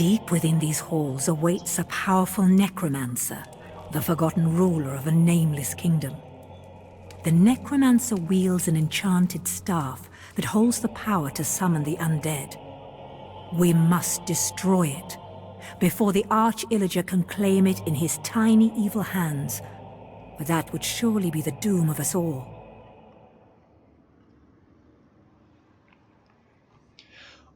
Deep within these halls awaits a powerful necromancer, the forgotten ruler of a nameless kingdom. The necromancer wields an enchanted staff that holds the power to summon the undead. We must destroy it before the Arch Illager can claim it in his tiny evil hands. But that would surely be the doom of us all.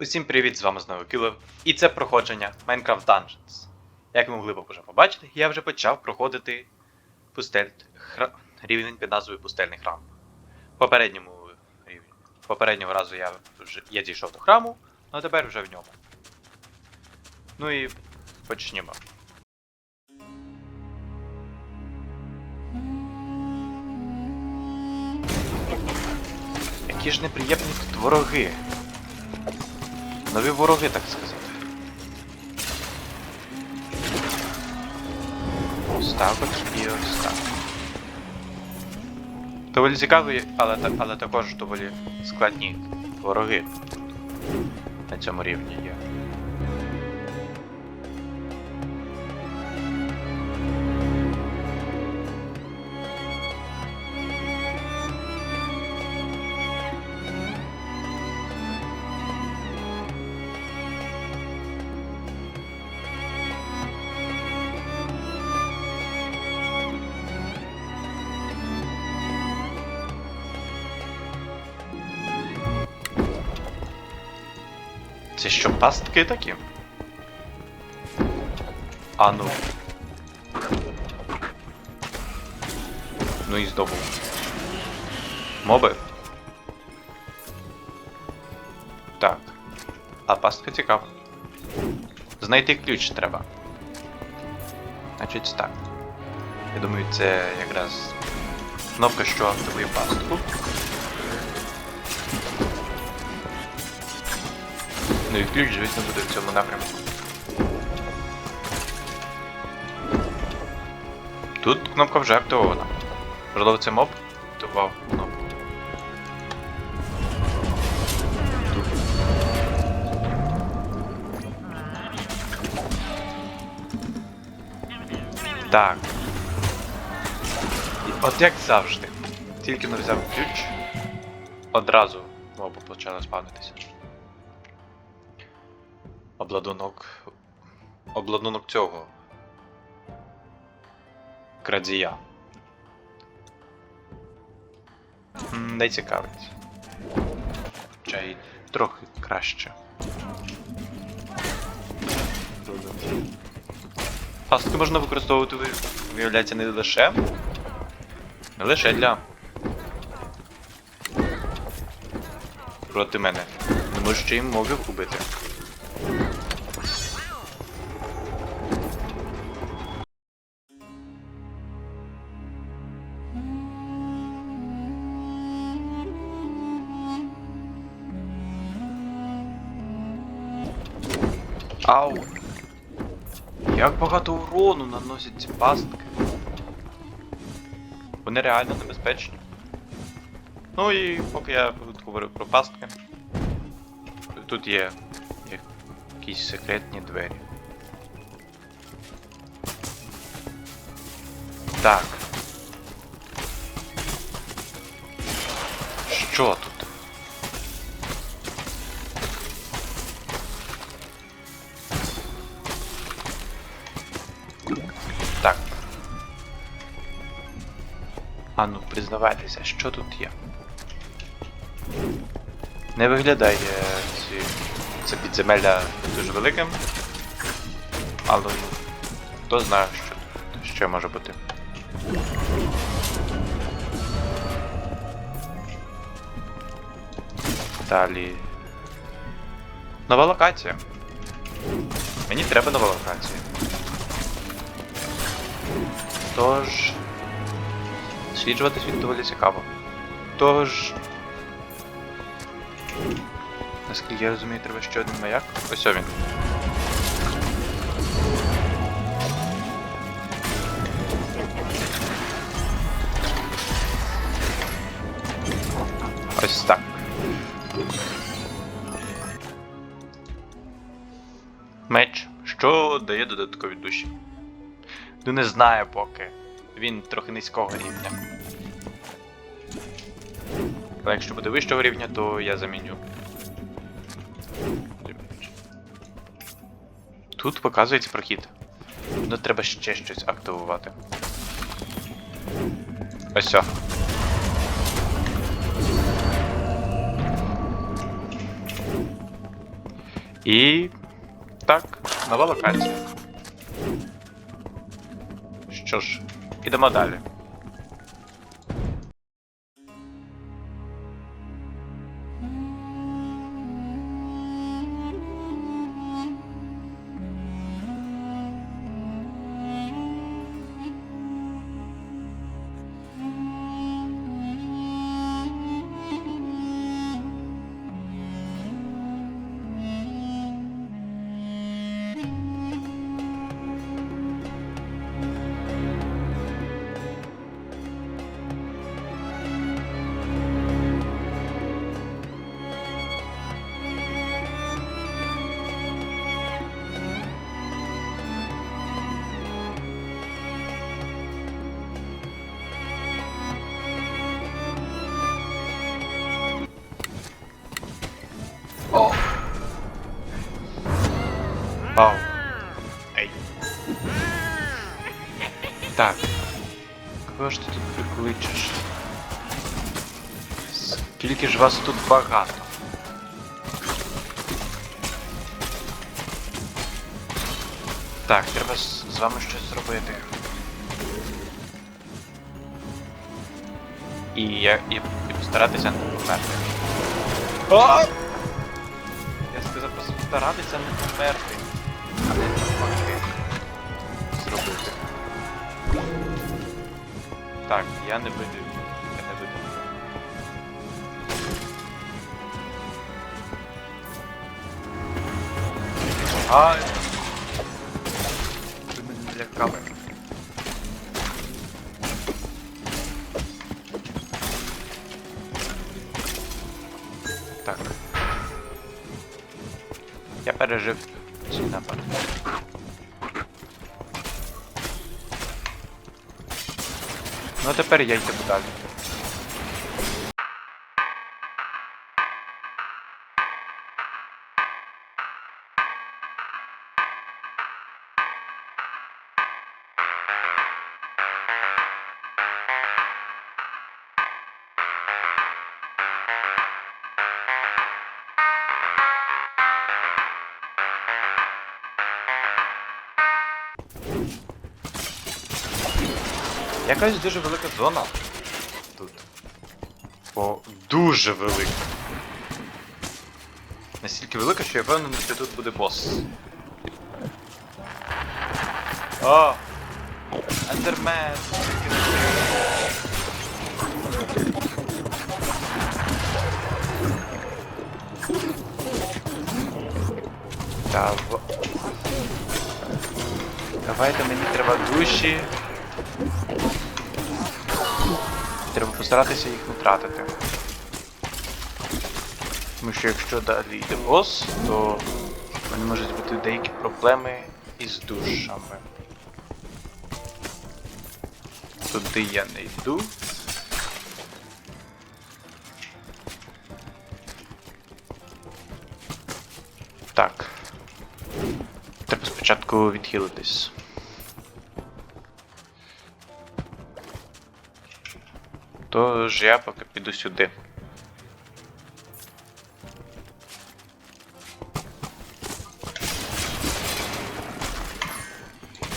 Усім привіт, з вами знову Кілов, і це проходження Minecraft Dungeons. Як ви могли б вже побачити, я вже почав проходити пустель... хра... рівень під назвою Пустельний храм. Попередньому рівні. Попереднього разу я вже я дійшов до храму, а тепер вже в ньому. Ну і почнімо. Які ж неприємні тут вороги. Нові вороги, так сказати. Ось так от і ось так. Доволі цікаві, але, але також доволі складні вороги на цьому рівні є. Це що, пастки такі? А ну. Ну і здобув. Моби. Так. А пастка цікава. Знайти ключ треба. Значить так. Я думаю, це якраз кнопка, що активує пастку. Ну і ключ, звісно, буде в цьому напрямку. Тут кнопка вже активована. Можливо, це моб активував кнопку. Так. От як завжди. Тільки не взяв ключ, одразу моба почала спавнитися. Обладунок. Обладунок цього. Крадія. Не цікавить. Хоча й трохи краще. Пастки можна використовувати, виявляється, не лише. Не лише для. Проти мене. Тому що їм можу убити. Ау! Як багато урону наносять ці пастки. Вони реально небезпечні. Ну і поки я тут говорив про пастки. Тут є якісь секретні двері. Так. Що тут? Так. А ну, признавайтеся, що тут є. Не виглядає ці... це підземелля дуже великим. Але ну, хто знає, що тут ще може бути. Далі. Нова локація. Мені треба нова локація. Тож. Сліджувати світ доволі цікаво. Тож. Наскільки я розумію, треба ще один маяк. Ось він. Ось так. Меч, що дає додаткові душі. Ну не знаю поки. Він трохи низького рівня. Але якщо буде вищого рівня, то я заміню. Тут показується прохід. Ну треба ще щось активувати. Ось все. І. Так, нова локація. Що ж, ідемо далі. Вау. Ей. Так. Кого ж ти тут прикличеш? Скільки ж вас тут багато? Так, треба з, вами щось зробити. І я і, і постаратися не померти. О! Я сказав постаратися не померти, а не навпаки зробити. Так, я не видив. Я не видив. Ай! Ви мене злякали. Так. Я пережив напад. Ну а тепер я йду далі. Якась дуже велика зона тут. О, дуже велика. Настільки велика, що я впевнений, що тут буде бос. О! Ендермен! Дав... Давайте мені треба душі. Треба постаратися їх не тратити. Тому що якщо далі йде бос, то в мене можуть бути деякі проблеми із душами. Туди я не йду. Так. Треба спочатку відхилитись. Тож я поки піду сюди.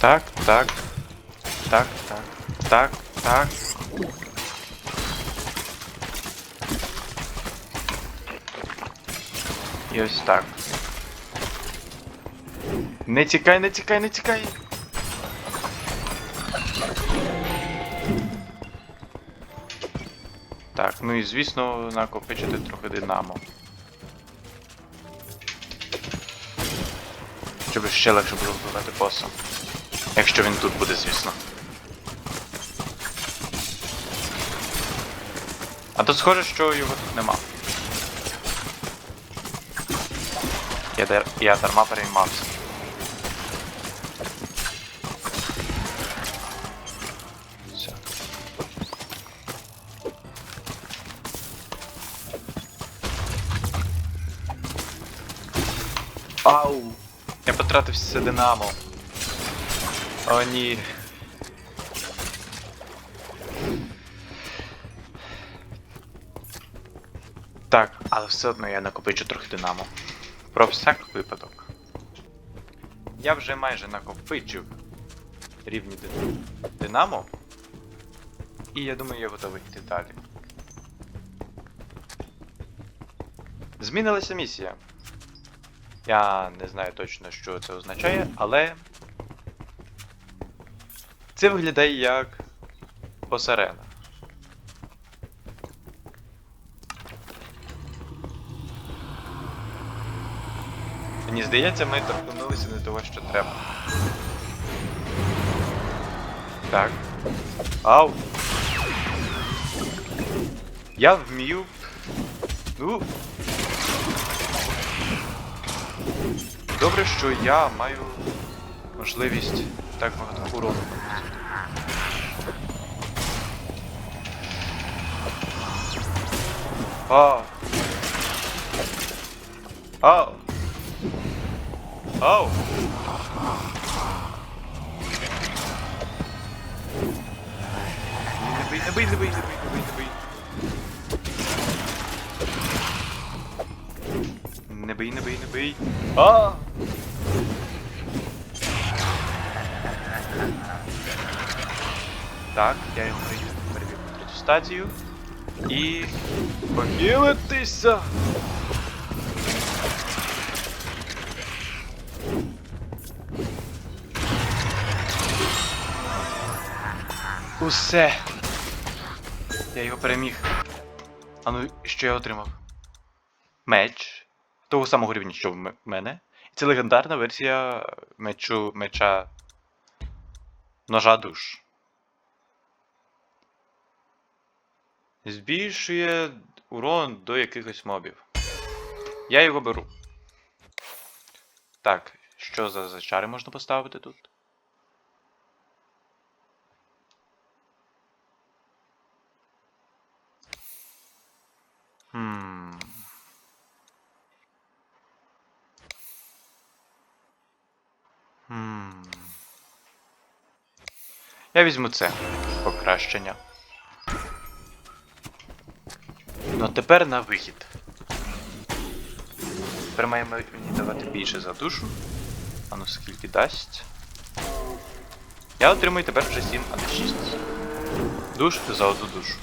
Так, так. Так, так. Так, так. І ось так. Не тікай, не тікай, не тікай. Ну і звісно, накопичити трохи динамо. Щоб ще легше було вбивати боса. Якщо він тут буде, звісно. А то схоже, що його тут нема. Я, я дарма переймався. Ау! Я потратив все динамо. О, ні. Так, але все одно я накопичу трохи динамо. Про всяк випадок. Я вже майже накопичив рівні дин- динамо. І я думаю, я готовий йти далі. Змінилася місія. Я не знаю точно, що це означає, але. Це виглядає як посарена. Мені здається, ми торкнулися не того, що треба. Так. Ау. Я вмію. Ну. Добре, що я маю можливість так багато урону. наносити. А. Ау. Ау. Не бий, не бий, не бий, не бий, не бий, не бий. Бий, не бий, не бий. А! Так, я його перевів на третю стадію. І. Похилитися! Усе. Я його переміг. А ну, що я отримав? Меч. Того самого рівня, що в мене. І це легендарна версія мечу меча. Ножа душ. Збільшує урон до якихось мобів. Я його беру. Так, що за зачари можна поставити тут? Я візьму це покращення. Ну а тепер на вихід. Тепер маємо мені давати більше за душу. А ну скільки дасть. Я отримую тепер вже 7, а не 6. Душ за одну душу.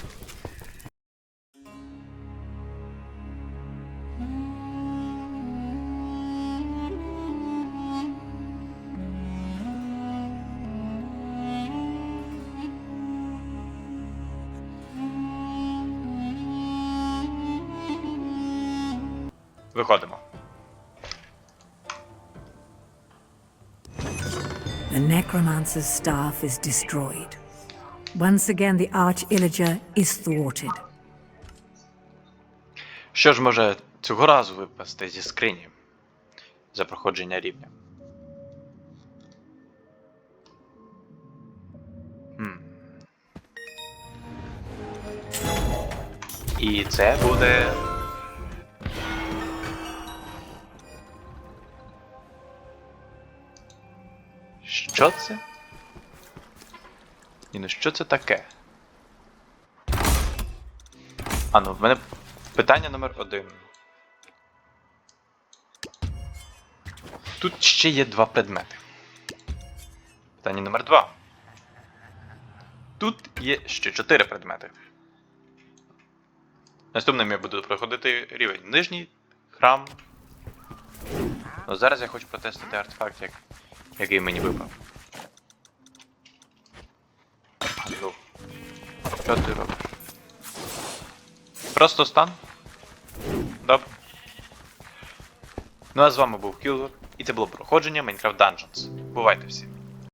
Виходимо. The necromancer's staff is destroyed. Once again, the arch illager is thwarted. Що ж може цього разу випасти зі скрині за проходження рівня? Хм. І це буде. Що це? Ні, ну що це таке? А ну, в мене питання номер один. Тут ще є два предмети. Питання номер два. Тут є ще чотири предмети. Наступним я буду проходити рівень нижній храм. Ну, зараз я хочу протестити артефакт, як, який мені випав. Що ти робиш? Просто стан. Добре. Ну а з вами був Кілгор, і це було проходження Minecraft Dungeons. Бувайте всі!